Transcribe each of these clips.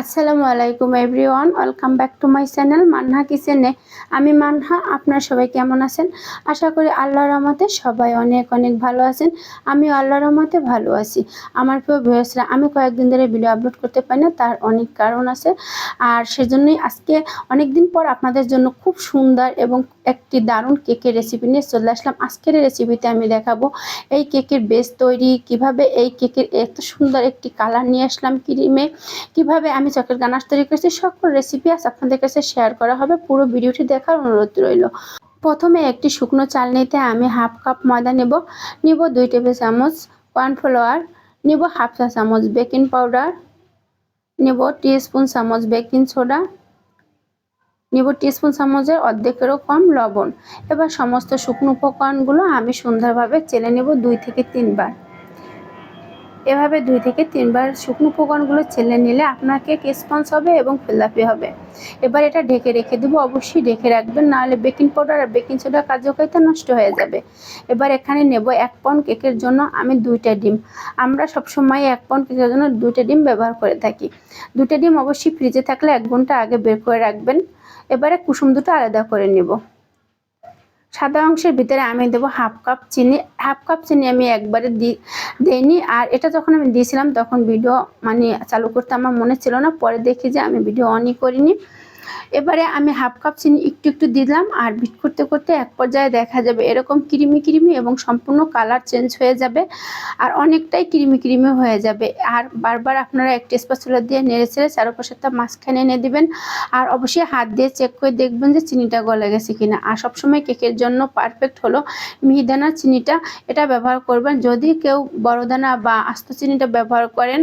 আসসালামু আলাইকুম everyone, welcome back to my channel Manha কিচেনে। আমি মানহা আপনার সবাই কেমন আছেন? আশা করি আল্লাহর রহমতে সবাই অনেক অনেক ভালো আছেন। আমিও আল্লাহর রহমতে ভালো আছি। আমার প্রিয় ভিউয়ার্সরা আমি কয়েকদিন ধরে ভিডিও আপলোড করতে পারি না, তার অনেক কারণ আছে। আর সেজন্যই আজকে অনেক দিন পর আপনাদের জন্য খুব সুন্দর এবং একটি দারুণ কেকের রেসিপি নিয়ে চলে আসলাম। আজকের রেসিপিতে আমি দেখাবো এই কেকের বেস তৈরি, কীভাবে এই কেকের এত সুন্দর একটি কালার নিয়ে আসলাম ক্রিমে কীভাবে আমি চকের গানাশ তৈরি করেছি সকল রেসিপি আজ আপনাদের কাছে শেয়ার করা হবে। পুরো ভিডিওটি দেখার অনুরোধ রইল। প্রথমে একটি শুকনো চাল নিতে আমি হাফ কাপ ময়দা নেব। নিব দুই টেবিল চামচ কর্নফ্লাওয়ার নিব হাফ চা চামচ বেকিং পাউডার নেব স্পুন চামচ বেকিং সোডা নিব টিস্পুন চামচের অর্ধেকেরও কম লবণ। এবার সমস্ত শুকনো উপকরণগুলো আমি সুন্দরভাবে চেলে নেব দুই থেকে তিনবার। এভাবে দুই থেকে তিনবার শুকনো উপকরণগুলো ছেলে নিলে আপনার কেক হবে এবং ফেলাপি হবে। এবার এটা ঢেকে রেখে দেবো। অবশ্যই ঢেকে রাখবেন, নাহলে বেকিং পাউডার আর বেকিং সোডা কার্যকারিতা নষ্ট হয়ে যাবে। এবার এখানে নেব এক পাউন্ড কেকের জন্য আমি দুইটা ডিম। আমরা সবসময় এক পাউন্ড কেকের জন্য দুইটা ডিম ব্যবহার করে থাকি। দুইটা ডিম অবশ্যই ফ্রিজে থাকলে এক ঘণ্টা আগে বের করে রাখবেন। এবারে কুসুম দুটো আলাদা করে নেব। সাদা অংশের ভিতরে আমি দেবো হাফ কাপ চিনি। হাফ কাপ চিনি আমি একবারে দিইনি। আর এটা যখন আমি দিয়েছিলাম, তখন ভিডিও মানে চালু করতে আমার মনে ছিল না। পরে দেখি যে আমি ভিডিও অনই করিনি। এবারে আমি হাফ কাপ চিনি একটু একটু দিলাম আর বিট করতে করতে এক পর্যায়ে দেখা যাবে এরকম ক্রিমি ক্রিমি এবং সম্পূর্ণ কালার চেঞ্জ হয়ে যাবে আর অনেকটাই ক্রিমি ক্রিমি হয়ে যাবে। আর বারবার আপনারা একটি স্পাচুলা দিয়ে নেড়ে ছেড়ে চারোপাশেরটা মাঝখানে এনে দিবেন আর অবশ্যই হাত দিয়ে চেক করে দেখবেন যে চিনিটা গলে গেছে কিনা। আর সবসময় কেকের জন্য পারফেক্ট হলো মিহিদানা চিনিটা। এটা ব্যবহার করবেন। যদি কেউ বড়দানা বা আস্ত চিনিটা ব্যবহার করেন,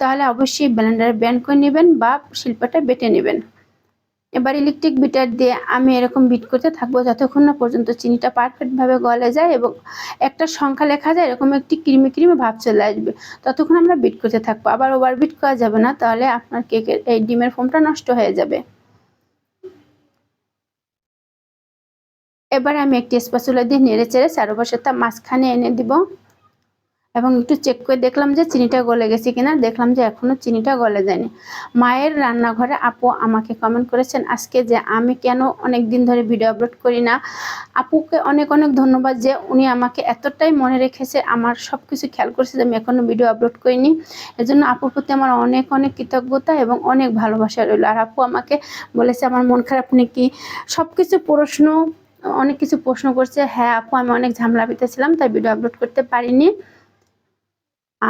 তাহলে অবশ্যই ব্লেন্ডারে ব্যান্ড করে নেবেন বা শিল্পটা বেটে নেবেন। এবার ইলেকট্রিক বিটার দিয়ে আমি এরকম বিট করতে থাকব যতক্ষণ না পর্যন্ত চিনিটা পারফেক্টভাবে গলে যায় এবং একটা সংখ্যা লেখা যায়, এরকম একটি ক্রিমি ক্রিমি ভাব চলে আসবে। ততক্ষণ আমরা বিট করতে থাকব। আবার ওভার বিট করা যাবে না, তাহলে আপনার কেকের এই ডিমের ফোমটা নষ্ট হয়ে যাবে। এবার আমি একটি স্পাচুলা দিয়ে নেড়ে চেড়ে চারপাশে তা মাঝখানে এনে দিব। এবং একটু চেক করে দেখলাম যে চিনিটা গলে গেছে কিনা দেখলাম যে এখনও চিনিটা গলে যায়নি। মায়ের রান্নাঘরে আপু আমাকে কমেন্ট করেছেন আজকে যে আমি কেন অনেক দিন ধরে ভিডিও আপলোড করি না। আপুকে অনেক অনেক ধন্যবাদ যে উনি আমাকে এতটাই মনে রেখেছে, আমার সব কিছু খেয়াল করেছে যে আমি এখনও ভিডিও আপলোড করিনি। এজন্য আপুর প্রতি আমার অনেক অনেক কৃতজ্ঞতা এবং অনেক ভালোবাসা রইল। আর আপু আমাকে বলেছে, আমার মন খারাপ নাকি? সব কিছু প্রশ্ন, অনেক কিছু প্রশ্ন করছে। হ্যাঁ আপু, আমি অনেক ঝামেলা পেতেছিলাম তাই ভিডিও আপলোড করতে পারিনি।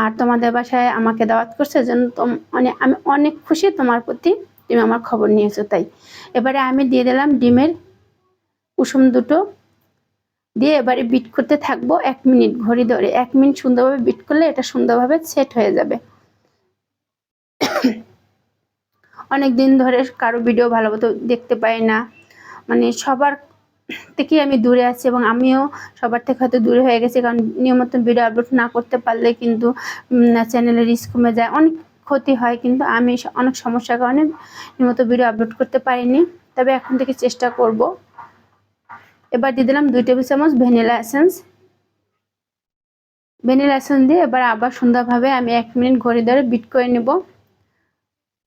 আর তোমাদের বাসায় আমাকে দাওয়াত করছে জন্য মানে আমি অনেক খুশি তোমার প্রতি, তুমি আমার খবর নিয়েছো, তাই। এবারে আমি দিয়ে দিলাম ডিমের কুসুম দুটো, দিয়ে এবারে বিট করতে থাকব এক মিনিট ঘড়ি ধরে। এক মিনিট সুন্দরভাবে বিট করলে এটা সুন্দরভাবে সেট হয়ে যাবে। অনেক দিন ধরে কারও ভিডিও ভালো মতো দেখতে পাই না। মানে সবার থেকেই আমি দূরে আছি এবং আমিও সবার থেকে হয়তো দূরে হয়ে গেছি, কারণ নিয়মিত ভিডিও আপলোড না করতে পারলে কিন্তু চ্যানেলের রিস্ক কমে যায়। অনেক ক্ষতি হয়, কিন্তু আমি অনেক সমস্যার কারণে নিয়মিত ভিডিও আপলোড করতে পারিনি। তবে এখন থেকে চেষ্টা করব। এবার দিয়ে দিলাম দুই টেবিল চামচ ভ্যানিলা এসেন্স ভ্যানিলা এসেন্স দিয়ে এবার আবার সুন্দরভাবে আমি এক মিনিট ঘড়ি ধরে বিট করে নেব।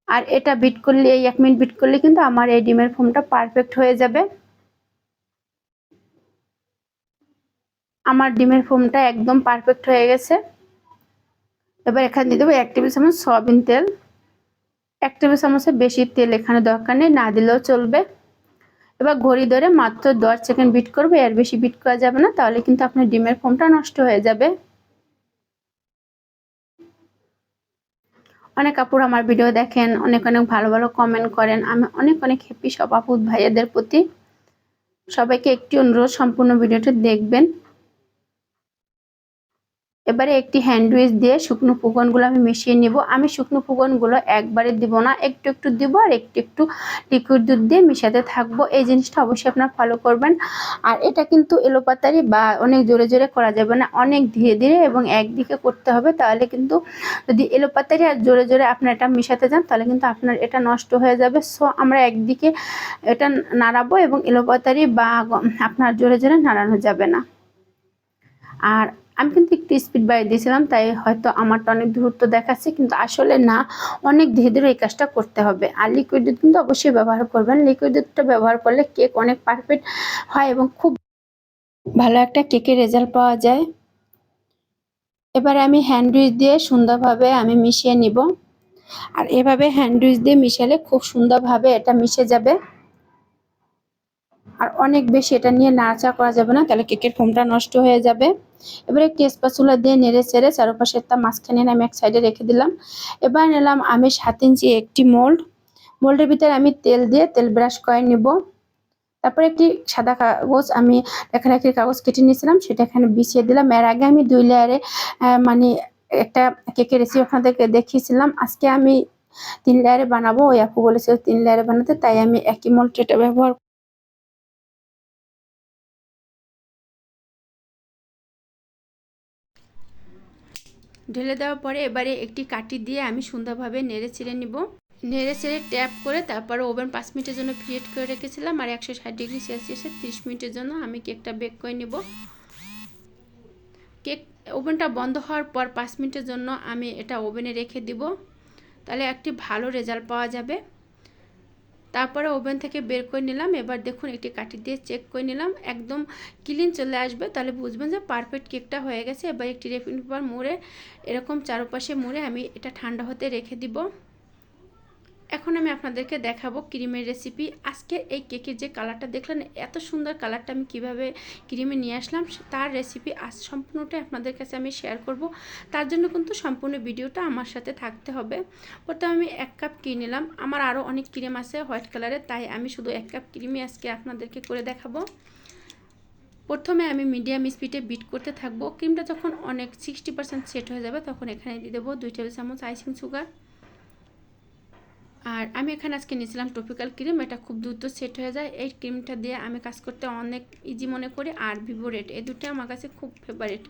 আর এটা বিট করলে, এই এক মিনিট বিট করলে কিন্তু আমার এই ডিমের ফোমটা পারফেক্ট হয়ে যাবে। আমার ডিমের ফোমটা একদম পারফেক্ট হয়ে গেছে। এবার এখানে দিয়ে দেবো এক টেবিল চামচ সয়াবিন তেল। এক টেবিল চামচের বেশি তেল এখানে দরকার নেই, না দিলেও চলবে। এবার ঘড়ি ধরে মাত্র দশ সেকেন্ড বিট করবে, এর বেশি বিট করা যাবে না, তাহলে কিন্তু আপনার ডিমের ফোমটা নষ্ট হয়ে যাবে। অনেক কাপড় আমার ভিডিও দেখেন, অনেক অনেক ভালো ভালো কমেন্ট করেন, আমি অনেক অনেক হ্যাপি সব আপুত ভাইয়াদের প্রতি। সবাইকে একটি অনুরোধ, সম্পূর্ণ ভিডিওটা দেখবেন। এবারে একটি হ্যান্ড উইচ দিয়ে শুকনো ফুকনগুলো আমি মিশিয়ে নিব। আমি শুকনো ফুকনগুলো একবারে দিব না, একটু একটু দিব আর একটু একটু লিকুইড দুধ দিয়ে মিশাতে থাকব। এই জিনিসটা অবশ্যই আপনারা ফলো করবেন। আর এটা কিন্তু এলোপাতারি বা অনেক জোরে জোরে করা যাবে না, অনেক ধীরে ধীরে এবং একদিকে করতে হবে। তাহলে কিন্তু যদি এলোপাতারি আর জোরে জোরে আপনার এটা মিশাতে যান, তাহলে কিন্তু আপনার এটা নষ্ট হয়ে যাবে। সো আমরা একদিকে এটা নাড়াবো এবং এলোপাতারি বা আপনার জোরে জোরে নাড়ানো যাবে না। আর আমি কিন্তু একটু স্পিড বাড়িয়ে দিয়েছিলাম, তাই হয়তো আমারটা অনেক দূরত্ব দেখাচ্ছে, কিন্তু আসলে না, অনেক ধীরে ধীরে এই কাজটা করতে হবে। আর লিকুইড দুধ কিন্তু অবশ্যই ব্যবহার করবেন। লিকুইড দুধটা ব্যবহার করলে কেক অনেক পারফেক্ট হয় এবং খুব ভালো একটা কেকের রেজাল্ট পাওয়া যায়। এবারে আমি হ্যান্ডউইচ দিয়ে সুন্দরভাবে আমি মিশিয়ে নিব। আর এভাবে হ্যান্ডউইচ দিয়ে মিশালে খুব সুন্দরভাবে এটা মিশে যাবে। আর অনেক বেশি এটা নিয়ে নাড়াচাড়া করা যাবে না, তাহলে কেকের ফোমটা নষ্ট হয়ে যাবে। এবারে একটি স্পাচুলা দিয়ে নেড়ে চেড়ে চারপাশে একটা মাঝখানে আমি এক সাইডে রেখে দিলাম। এবার নিলাম আমি সাত ইঞ্চি একটি মোল্ড। মোল্ডের ভিতরে আমি তেল দিয়ে তেল ব্রাশ করে নিব। তারপরে একটি সাদা কাগজ আমি লেখালেখির কাগজ কেটে নিয়েছিলাম, সেটা এখানে বিছিয়ে দিলাম। এর আগে আমি দুই লেয়ারে মানে একটা কেকের রেসিপি আপনাদেরকে দেখিয়েছিলাম। আজকে আমি তিন লেয়ারে বানাবো, ওই আপু বলেছিল তিন লেয়ারে বানাতে, তাই আমি একই মোল্ড এটা ব্যবহার ঢেলে দেওয়ার পরে এবারে একটি কাটি দিয়ে আমি সুন্দরভাবে নেড়ে ছেড়ে নিব। নেড়ে ছেড়ে ট্যাপ করে তারপরে ওভেন পাঁচ মিনিটের জন্য ফ্রিয়েট করে রেখেছিলাম আর একশো ষাট ডিগ্রি সেলসিয়াসে তিরিশ মিনিটের জন্য আমি কেকটা বেক করে নিব। কেক, ওভেনটা বন্ধ হওয়ার পর পাঁচ মিনিটের জন্য আমি এটা ওভেনে রেখে দিব। তাহলে একটি ভালো রেজাল্ট পাওয়া যাবে। তারপরে ওভেন থেকে বের করে নিলাম। এবার দেখুন একটি কাঠি দিয়ে চেক করে নিলাম। একদম ক্লিন চলে আসবে। তাহলে বুঝবেন যে পারফেক্ট কেকটা হয়ে গেছে। এবার একটি রেফিন পেপার মুড়ে, এরকম চারপাশে মুড়ে আমি এটা ঠান্ডা হতে রেখে দিব। এখন আমি আপনাদেরকে দেখাবো ক্রিমের রেসিপি আজকে এই কেকের যে কালারটা দেখলেন, এত সুন্দর কালারটা আমি কীভাবে ক্রিমে নিয়ে আসলাম, তার রেসিপি আজ সম্পূর্ণটাই আপনাদের কাছে আমি শেয়ার করব। তার জন্য কিন্তু সম্পূর্ণ ভিডিওটা আমার সাথে থাকতে হবে। প্রথমে আমি এক কাপ কিনে নিলাম। আমার আরও অনেক ক্রিম আছে হোয়াইট কালারের তাই আমি শুধু এক কাপ ক্রিমই আজকে আপনাদেরকে করে দেখাবো। প্রথমে আমি মিডিয়াম স্পিডে বিট করতে থাকব। ক্রিমটা যখন অনেক সিক্সটি পার্সেন্ট সেট হয়ে যাবে, তখন এখানে দিয়ে দেবো দুই টেবিল চামচ আইসিং সুগার আর আমি এখানে আজকে নিয়েছিলাম টপিক্যাল ক্রিম এটা খুব দ্রুত সেট হয়ে যায়। এই ক্রিমটা দিয়ে আমি কাজ করতে অনেক ইজি মনে করি আর ভিভো রেড এই দুটো আমার কাছে খুব ফেভারিট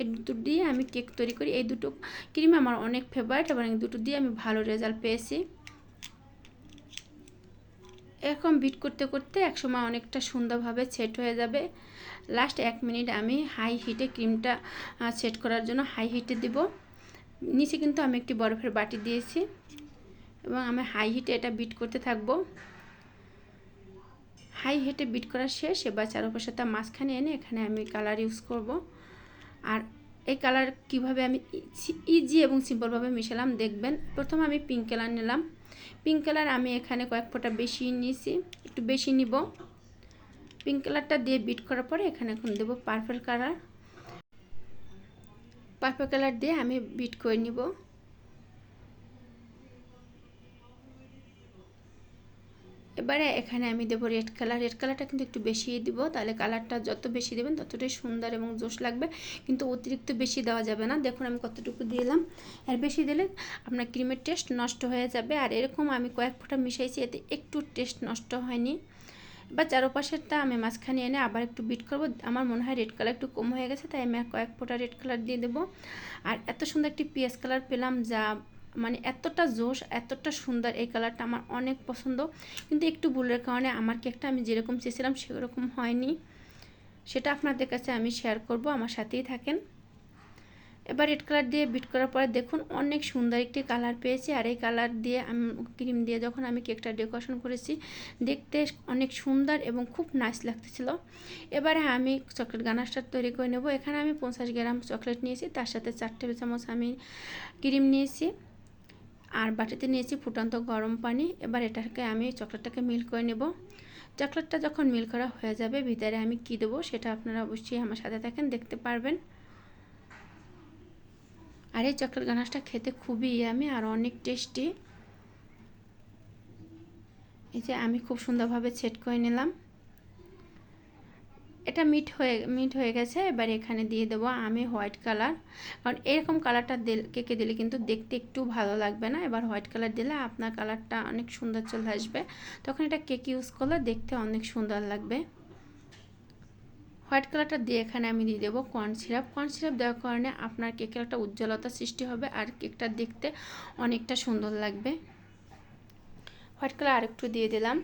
এই দুটো দিয়ে আমি কেক তৈরি করি। এই দুটো ক্রিম আমার অনেক ফেভারিট এবং এই দুটো দিয়ে আমি ভালো রেজাল্ট পেয়েছি। এরকম বিট করতে করতে একসময় অনেকটা সুন্দরভাবে সেট হয়ে যাবে। লাস্ট এক মিনিট আমি হাই হিটে ক্রিমটা সেট করার জন্য হাই হিটে দিব। নিচে কিন্তু আমি একটি বরফের বাটি দিয়েছি। এবং আমি হাই হিটে এটা বিট করতে থাকব। হাই হিটে বিট করা শেষ, এবার চারপাশে তার মাঝখানে এনে এখানে আমি কালার ইউজ করব। আর এই কালার কীভাবে আমি ইজি এবং সিম্পলভাবে মিশালাম দেখবেন। প্রথম আমি পিঙ্ক কালার নিলাম। পিঙ্ক কালার আমি এখানে কয়েক ফোঁটা বেশি নিয়েছি, একটু বেশি নিব। পিঙ্ক কালারটা দিয়ে বিট করার পরে এখানে এখন দেবো পার্পল কালার পার্পল কালার দিয়ে আমি বিট করে নিব। এবারে এখানে আমি দেবো রেড কালার। রেড কালারটা কিন্তু একটু বেশি দিব, তাহলে কালারটা যত বেশি দেবেন ততটাই সুন্দর এবং জোশ লাগবে, কিন্তু অতিরিক্ত বেশি দেওয়া যাবে না। দেখুন আমি কতটুকু দিলাম। আর বেশি দিলে আপনার ক্রিমের টেস্ট নষ্ট হয়ে যাবে। আর এরকম আমি কয়েক ফোঁটা মিশাইছি, এতে একটু টেস্ট নষ্ট হয়নি। এবার চারোপাশেরটা আমি মাঝখানে এনে আবার একটু বিট করব। আমার মনে হয় রেড কালার একটু কম হয়ে গেছে, তাই আমি কয়েক ফোঁটা রেড কালার দিয়ে দেবো। আর এত সুন্দর একটি পিএস কালার পেলাম যা মানে এতটা জোশ, এতটা সুন্দর এই কালারটা আমার অনেক পছন্দ। কিন্তু একটু ভুলের কারণে আমার কেকটা আমি যেরকম চেয়েছিলাম সেরকম হয়নি। সেটা আপনাদের কাছে আমি শেয়ার করব, আমার সাথেই থাকেন। এবার রেড কালার দিয়ে বিট করার পরে দেখুন অনেক সুন্দর একটি কালার পেয়েছি। আর এই কালার দিয়ে আমি ক্রিম দিয়ে যখন আমি কেকটা ডেকোরেশন করেছি, দেখতে অনেক সুন্দর এবং খুব নাইস লাগতেছিল। এবারে আমি চকলেট গানাশটা তৈরি করে নেব। এখানে আমি পঞ্চাশ গ্রাম চকলেট নিয়েছি, তার সাথে চার টেবিল চামচ আমি ক্রিম নিয়েছি। আর বাটিতে নিয়েছি ফুটন্ত গরম পানি। এবার এটাকে আমি চকলেটটাকে মিল করে নেব। চকলেটটা যখন মিল করা হয়ে যাবে, ভিতরে আমি কি দেবো সেটা আপনারা অবশ্যই আমার সাথে থাকেন, দেখতে পারবেন। আর এই চকলেট গানাশটা খেতে খুবই আমি আর অনেক টেস্টি। এই যে আমি খুব সুন্দরভাবে সেট করে নিলাম। এটা মিট হয়ে মিট হয়ে গেছে। এবার এখানে দিয়ে দেবো আমি হোয়াইট কালার। কারণ এরকম কালারটা দিল কেকে দিলে কিন্তু দেখতে একটু ভালো লাগবে না। এবার হোয়াইট কালার দিলে আপনার কালারটা অনেক সুন্দর চলে আসবে। তখন এটা কেক ইউজ করলে দেখতে অনেক সুন্দর লাগবে। হোয়াইট কালারটা দিয়ে এখানে আমি দিয়ে দেবো কর্ন সিরাপ। কর্ন সিরাপ দেওয়ার কারণে আপনার কেকের একটা উজ্জ্বলতা সৃষ্টি হবে আর কেকটা দেখতে অনেকটা সুন্দর লাগবে। হোয়াইট কালার আরেকটু দিয়ে দিলাম।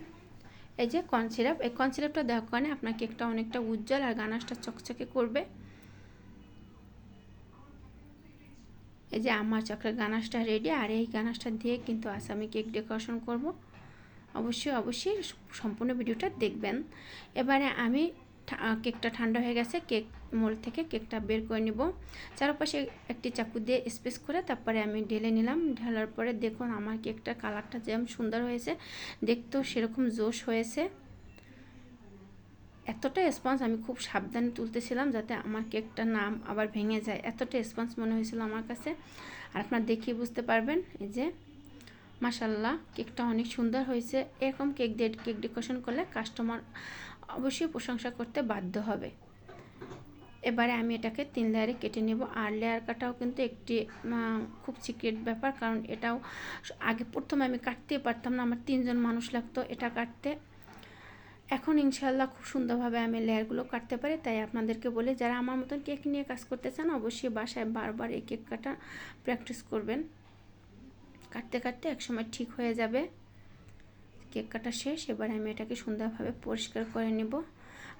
এই যে কর্ন সিরাপ এই কর্ন সিরাপটা দেওয়ার কারণে আপনার কেকটা অনেকটা উজ্জ্বল আর গানাসটা চকচকে করবে। এই যে আমার চক্রের গানাসটা রেডি আর এই গানাসটা দিয়ে কিন্তু আজ আমি কেক ডেকোরেশন করব। অবশ্যই অবশ্যই সম্পূর্ণ ভিডিওটা দেখবেন। এবারে আমি কেকটা ঠান্ডা হয়ে গেছে, কেক মোল থেকে কেকটা বের করে নিব। চারপাশে একটি চাকু দিয়ে স্পেস করে তারপরে আমি ঢেলে নিলাম। ঢালার পরে দেখুন আমার কেকটার কালারটা যেমন সুন্দর হয়েছে, দেখতেও সেরকম জোশ হয়েছে। এতটা স্পঞ্জ আমি খুব সাবধানে তুলতেছিলাম যাতে আমার কেকটা নাম আবার ভেঙে যায়। এতটা স্পঞ্জ মনে হয়েছিল আমার কাছে। আর আপনারা দেখিয়ে বুঝতে পারবেন, এই যে মাসাল্লাহ কেকটা অনেক সুন্দর হয়েছে। এরকম কেক দিয়ে, কেক ডেকোরেশন করলে কাস্টমার অবশ্যই প্রশংসা করতে বাধ্য হবে। এবারে আমি এটাকে তিন লেয়ারে কেটে নেব। আর লেয়ার কাটাও কিন্তু একটি খুব সিক্রেট ব্যাপার, কারণ এটাও আগে প্রথমে আমি কাটতেই পারতাম না। আমার তিনজন মানুষ লাগতো এটা কাটতে। এখন ইনশাল্লাহ খুব সুন্দরভাবে আমি লেয়ারগুলো কাটতে পারি। তাই আপনাদেরকে বলে, যারা আমার মতন কেক নিয়ে কাজ করতে চান, অবশ্যই বাসায় বারবার এই কেক কাটা প্র্যাকটিস করবেন। কাটতে কাটতে একসময় ঠিক হয়ে যাবে। কেক কাটা শেষ, এবার আমি এটাকে সুন্দরভাবে পরিষ্কার করে নেব।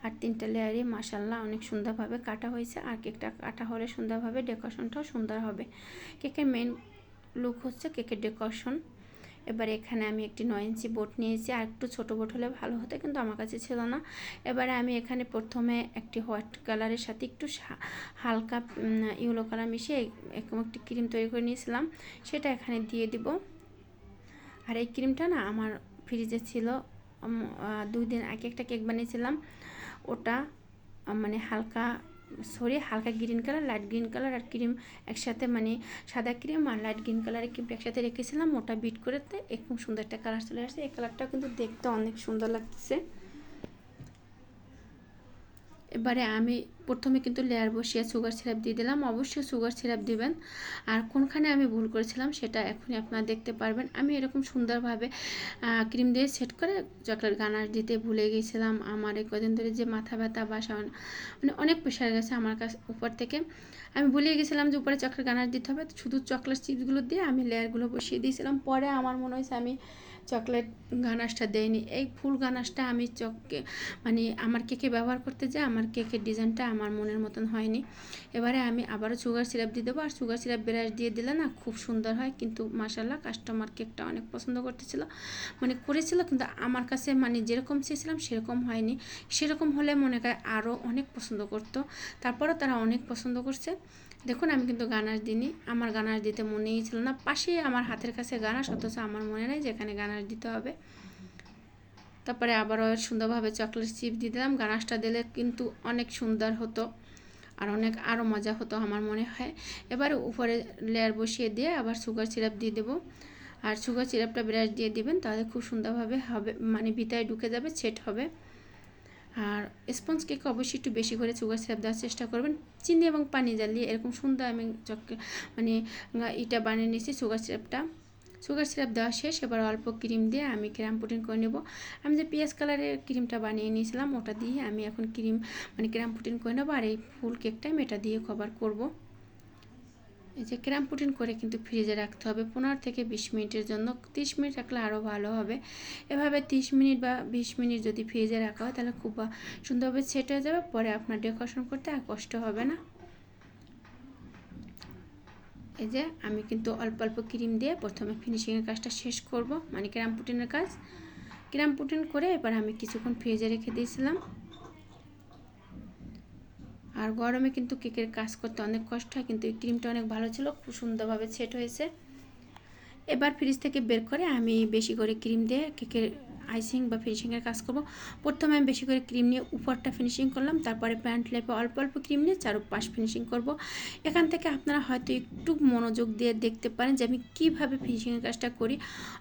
আর তিনটা লেয়ারই মাসাল্লাহ অনেক সুন্দরভাবে কাটা হয়েছে। আর কেকটা কাটা হলে সুন্দরভাবে ডেকোরেশনটাও সুন্দর হবে। কেকের মেন লুক হচ্ছে কেকের ডেকোরেশন। এবার এখানে আমি একটি নয় ইঞ্চি বোট নিয়েছি। আর একটু ছোটো বোট হলে ভালো হতো, কিন্তু আমার কাছে ছিল না। এবারে আমি এখানে প্রথমে একটি হোয়াইট কালারের সাথে একটু হালকা ইউলো কালার মিশিয়ে এরকম একটি ক্রিম তৈরি করে নিয়েছিলাম। সেটা এখানে দিয়ে দিব। আর এই ক্রিমটা না আমার ফ্রিজে ছিল। দুই দিন আগে একটা কেক বানিয়েছিলাম। ওটা মানে হালকা, সরি, হালকা green colour light green colour আর ক্রিম একসাথে মানে সাদা ক্রিম আর লাইট গ্রিন কালারের ক্রিম একসাথে রেখেছিলাম। ওটা বিট করে এরকম সুন্দর একটা কালার চলে আসছে। এই কালারটাও কিন্তু দেখতে অনেক সুন্দর লাগতেছে। এবারে আমি প্রথমে কিন্তু লেয়ার বসিয়ে সুগার সিরাপ দিয়ে দিলাম। অবশ্যই সুগার সিরাপ দিবেন। আর কোনখানে আমি ভুল করেছিলাম সেটা এখনই আপনারা দেখতে পারবেন। আমি এরকম সুন্দরভাবে ক্রিম দিয়ে সেট করে চকলেট গানার দিতে ভুলে গিয়েছিলাম আমার এই কদিন ধরে যে মাথা ব্যথা বাসা মানে অনেক প্রেশার গেছে আমার কাছে, উপর থেকে। আমি ভুলে গেছিলাম যে উপরে চকলেট গানার দিতে হবে। শুধু চকলেট চিপসগুলো দিয়ে আমি লেয়ারগুলো বসিয়ে দিয়েছিলাম। পরে আমার মনে হয়েছে আমি চকলেট গানাশটা দেয়নি। এই ফুল গানাশটা আমি চককে মানে আমার কেকে ব্যবহার করতে যাই, আমার কেকের ডিজাইনটা আমার মনের মতন হয়নি। এবারে আমি আবারও সুগার সিরাপ দিয়ে দেবো। আর সুগার সিরাপ ব্রাশ দিয়ে দিলে না খুব সুন্দর হয়। কিন্তু মাসাল্লাহ কাস্টমার কেকটা অনেক পছন্দ করতেছিল। মানে করেছিল কিন্তু আমার কাছে মানে যেরকম চেয়েছিলাম সেরকম হয়নি। সেরকম হলে মনে হয় আরও অনেক পছন্দ করতো। তারপরও তারা অনেক পছন্দ করছে। দেখুন, আমি কিন্তু গানার দিনই আমার গানার দিতে মনেই ছিল না। পাশেই আমার হাতের কাছে গানাস অথচ আমার মনে নেই যে এখানে দিতে হবে। তারপরে আবারও সুন্দরভাবে চকলেট চিপ দিয়ে দিলাম। গানাশটা দিলে কিন্তু অনেক সুন্দর হতো আর অনেক আরও মজা হতো আমার মনে হয়। এবার উপরে লেয়ার বসিয়ে দিয়ে আবার সুগার সিরাপ দিয়ে দেবো। আর সুগার সিরাপটা ব্রাশ দিয়ে দিবেন, তাহলে খুব সুন্দরভাবে হবে মানে ভিতায় ঢুকে যাবে সেট হবে। আর স্পঞ্জ কেক অবশ্যই একটু বেশি করে সুগার সিরাপ দেওয়ার চেষ্টা করবেন। চিনি এবং পানি জ্বালিয়ে এরকম সুন্দর আমি মানে এটা বানিয়ে নিয়েছি সুগার সিরাপটা সুগার সিরাপ দেওয়া শেষ, এবার অল্প ক্রিম দিয়ে আমি ক্রাম পুটিং করে নেব। আমি যে পেঁয়াজ কালারের ক্রিমটা বানিয়ে নিয়েছিলাম, ওটা দিয়ে আমি এখন ক্রিম মানে ক্রাম পুটিং করে নেব। আর এই ফুল কেকটা আমি এটা দিয়ে কভার করব। এই যে ক্রাম পুটিন করে কিন্তু ফ্রিজে রাখতে হবে। পনেরো থেকে বিশ মিনিটের জন্য। তিরিশ মিনিট রাখলে আরও ভালো হবে। এভাবে তিরিশ মিনিট বা বিশ মিনিট যদি ফ্রিজে রাখা হয়, তাহলে খুব সুন্দরভাবে সেট হয়ে যাবে। পরে আপনার ডেকোরেশন করতে আর কষ্ট হবে না। এই যে আমি কিন্তু অল্প অল্প ক্রিম দিয়ে প্রথমে ফিনিশিংয়ের কাজটা শেষ করব মানে ক্রাম পুটিনের কাজ। ক্রাম পুটিন করে এবার আমি কিছুক্ষণ ফ্রিজে রেখে দিয়েছিলাম। আর গরমে কিন্তু কেকের কাজ করতে অনেক কষ্ট হয়, কিন্তু এই ক্রিমটা অনেক ভালো ছিল, খুব সুন্দরভাবে সেট হয়েছে। এবার ফ্রিজ থেকে বের করে আমি বেশি করে ক্রিম দিয়ে কেকের আইসিং বা ফিনিশিংয়ের কাজ করব। প্রথমে আমি বেশি করে ক্রিম নিয়ে উপরটা ফিনিশিং করলাম, তারপরে প্যান্ট লেপে অল্প অল্প ক্রিম নিয়ে চারপাশ ফিনিশিং করব। এখান থেকে আপনারা হয়তো একটু মনোযোগ দিয়ে দেখতে পারেন যে আমি কীভাবে ফিনিশিংয়ের কাজটা করি।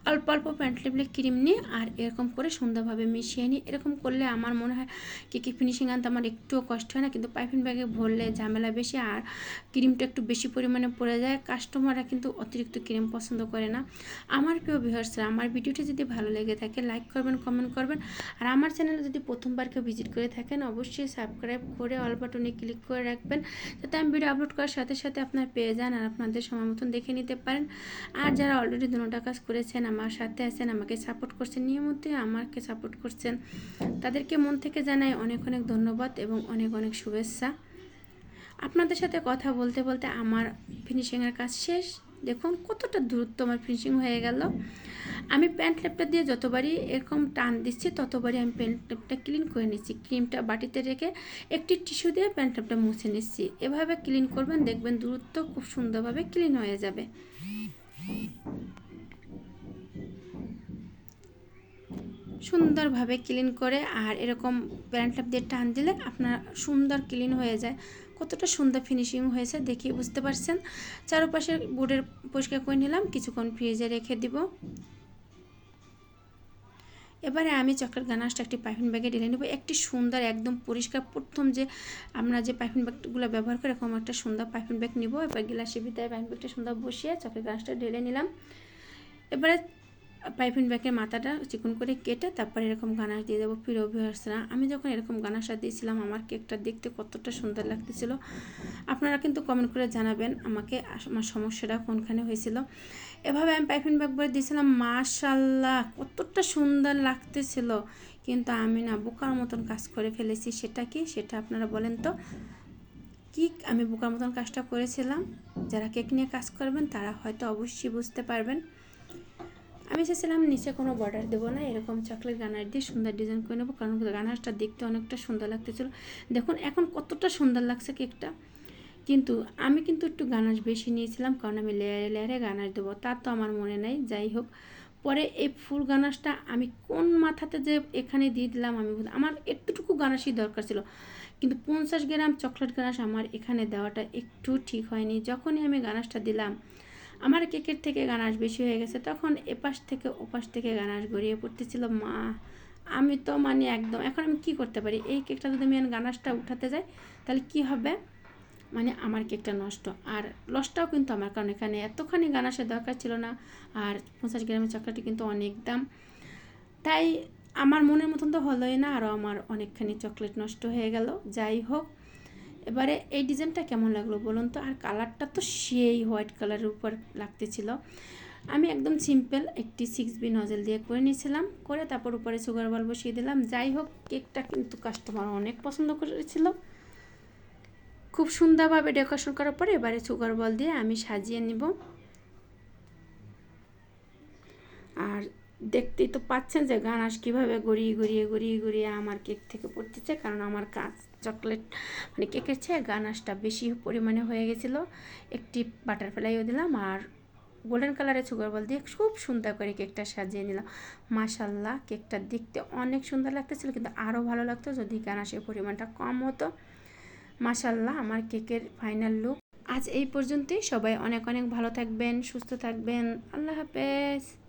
অল্প অল্প প্যান্ট লেপলে ক্রিম নিয়ে আর এরকম করে সুন্দরভাবে মিশিয়ে নিই। এরকম করলে আমার মনে হয় কি কি ফিনিশিং আনতে আমার একটুও কষ্ট হয় না, কিন্তু পাইপিং ব্যাগে ভরলে ঝামেলা বেশি আর ক্রিমটা একটু বেশি পরিমাণে পড়ে যায়। কাস্টমাররা কিন্তু অতিরিক্ত ক্রিম পছন্দ করে না। আমার প্রিয় ভিউয়ার্সরা আমার ভিডিওটি যদি ভালো লেগে থাকে লাইক করবেন কমেন্ট করবেন। আর আমার চ্যানেলে যদি প্রথমবার কেউ ভিজিট করে থাকেন, অবশ্যই সাবস্ক্রাইব করে অল বাটনে ক্লিক করে রাখবেন, যাতে আমি ভিডিও আপলোড করার সাথে সাথে আপনার পেয়ে যান আর আপনাদের সময় মতন দেখে নিতে পারেন। আর যারা অলরেডি দুটা কাজ করেছেন, আমার সাথে আছেন, আমাকে সাপোর্ট করছেন, নিয়মিতই আমাকে সাপোর্ট করছেন, তাদেরকে মন থেকে জানাই অনেক অনেক ধন্যবাদ এবং অনেক অনেক শুভেচ্ছা। আপনাদের সাথে কথা বলতে বলতে আমার ফিনিশিংয়ের কাজ শেষ। দেখুন, কতটা দ্রুত আমার ফিনিশিং হয়ে গেল। আমি প্যান্ট লেপটা দিয়ে যতবারই এরকম টান দিচ্ছি, ততবারই আমি প্যান্ট লেপটা ক্লিন করে নিচ্ছি। ক্রিমটা বাটিতে রেখে একটি টিস্যু দিয়ে প্যান্ট লেপটা মুছে নিচ্ছি। এভাবে ক্লিন করবেন, দেখবেন দূরত্ব খুব সুন্দরভাবে ক্লিন হয়ে যাবে। সুন্দরভাবে ক্লিন করে আর এরকম প্যান্ট লেপ দিয়ে টান দিলে আপনার সুন্দর ক্লিন হয়ে যায়। কতটা সুন্দর ফিনিশিং হয়েছে দেখিয়ে বুঝতে পারছেন। চারপাশে বোর্ডের পরিষ্কার করে নিলাম, কিছুক্ষণ ফ্রিজে রেখে দিব। এবারে আমি চকলেট গানাশটা একটি পাইপিং ব্যাগে ঢেলে নেব। একটি সুন্দর একদম পরিষ্কার প্রথম যে আমরা যে পাইপিং ব্যাগগুলো ব্যবহার করে, এরকম একটা সুন্দর পাইপিং ব্যাগ নিব। এবার গিলাসের ভিতরে পাইপিং ব্যাগটা সুন্দর বসিয়ে চকলেট গানাশটা ঢেলে নিলাম। এবারে পাইপিং ব্যাগের মাথাটা চিকন করে কেটে তারপরে এরকম গানাশ দিয়ে দেবো, প্রিয় ভিউয়ার্সরা আমি যখন এরকম গানাশটা দিয়েছিলাম, আমার কেকটা দেখতে কতটা সুন্দর লাগতেছিল। আপনারা কিন্তু কমেন্ট করে জানাবেন আমাকে আমার সমস্যাটা কোনখানে হয়েছিল। এভাবে আমি পাইপিং ব্যাগ করে দিয়েছিলাম, মাশাল্লাহ, কতটা সুন্দর লাগতেছিল। কিন্তু আমি না বোকার মতন কাজ করে ফেলেছি। সেটা কি? সেটা আপনারা বলেন তো। কি আমি বোকার মতন কাজটা করেছিলাম? যারা কেক নিয়ে কাজ করবেন, তারা হয়তো অবশ্যই বুঝতে পারবেন। আমি চেয়েছিলাম নিচে কোনো বর্ডার দেবো না, এরকম চকলেট গানার দিয়ে সুন্দর ডিজাইন করে নেব, কারণ গানারটা দেখতে অনেকটা সুন্দর লাগতেছিল। দেখুন, এখন কতটা সুন্দর লাগছে কেকটা কিন্তু আমি কিন্তু একটু গানাশ বেশি নিয়েছিলাম, কারণ আমি লেয়ারে লেয়ারে গানাশ দেবো তার তো আমার মনে নেই, যাই হোক। পরে এই ফুল গানাশটা আমি কোন মাথাতে যে এখানে দিয়ে দিলাম আমি আমার একটুটুকু গানাশই দরকার ছিল। কিন্তু পঞ্চাশ গ্রাম চকলেট গানাশ আমার এখানে দেওয়াটা একটু ঠিক হয়নি। যখনই আমি গানাশটা দিলাম আমার কেকের থেকে গানাশ বেশি হয়ে গেছে। তখন এপাশ থেকে ওপাশ থেকে গানাশ গড়িয়ে পড়তেছিল, মা, আমি তো মানে একদম, এখন আমি কি করতে পারি? এই কেকটা যদি আমি গানাশটা উঠাতে যাই, তাহলে কি হবে? মানে আমার কেকটা নষ্ট। আর লসটাও কিন্তু আমার, কারণ এখানে এতখানি গানাশের দরকার ছিল না। আর পঞ্চাশ গ্রামের চকলেটটি কিন্তু অনেক দাম। তাই আমার মনের মতন তো হলোই না, আরও আমার অনেকখানি চকলেট নষ্ট হয়ে গেল। যাই হোক এবারে এই ডিজাইনটা কেমন লাগল বলুন তো? আর কালারটা তো সেই হোয়াইট কালারের উপর লাগতেছিল। আমি একদম সিম্পল একটি সিক্স বি নজেল দিয়ে করে নিয়েছিলাম, করে তারপর উপরে সুগার বল বসিয়ে দিলাম। যাই হোক, কেকটা কিন্তু কাস্টমার অনেক পছন্দ করেছিল। খুব সুন্দরভাবে ডেকোরেশন করার পরে এবারে সুগার বল দিয়ে আমি সাজিয়ে নিব। আর দেখতেই তো পাচ্ছেন যে গানাশ কীভাবে গড়িয়ে গড়িয়ে গড়িয়ে গড়িয়ে আমার কেক থেকে পড়তেছে। কারণ আমার কাজ চকলেট মানে কেকের চেয়ে গানাশটা বেশি পরিমাণে হয়ে গেছিল। একটি বাটারফ্লাইও দিলাম আর গোল্ডেন কালারের সুগার বল দিয়ে খুব সুন্দর করে কেকটা সাজিয়ে নিলাম। মাশাল্লাহ, কেকটা দেখতে অনেক সুন্দর লাগতেছিল কিন্তু আরও ভালো লাগতো যদি গানাশের পরিমাণটা কম হতো। মাশাল্লাহ, আমার কেকের ফাইনাল লুক। আজ এই পর্যন্তই। সবাই অনেক অনেক ভালো থাকবেন, সুস্থ থাকবেন। আল্লাহ হাফেজ।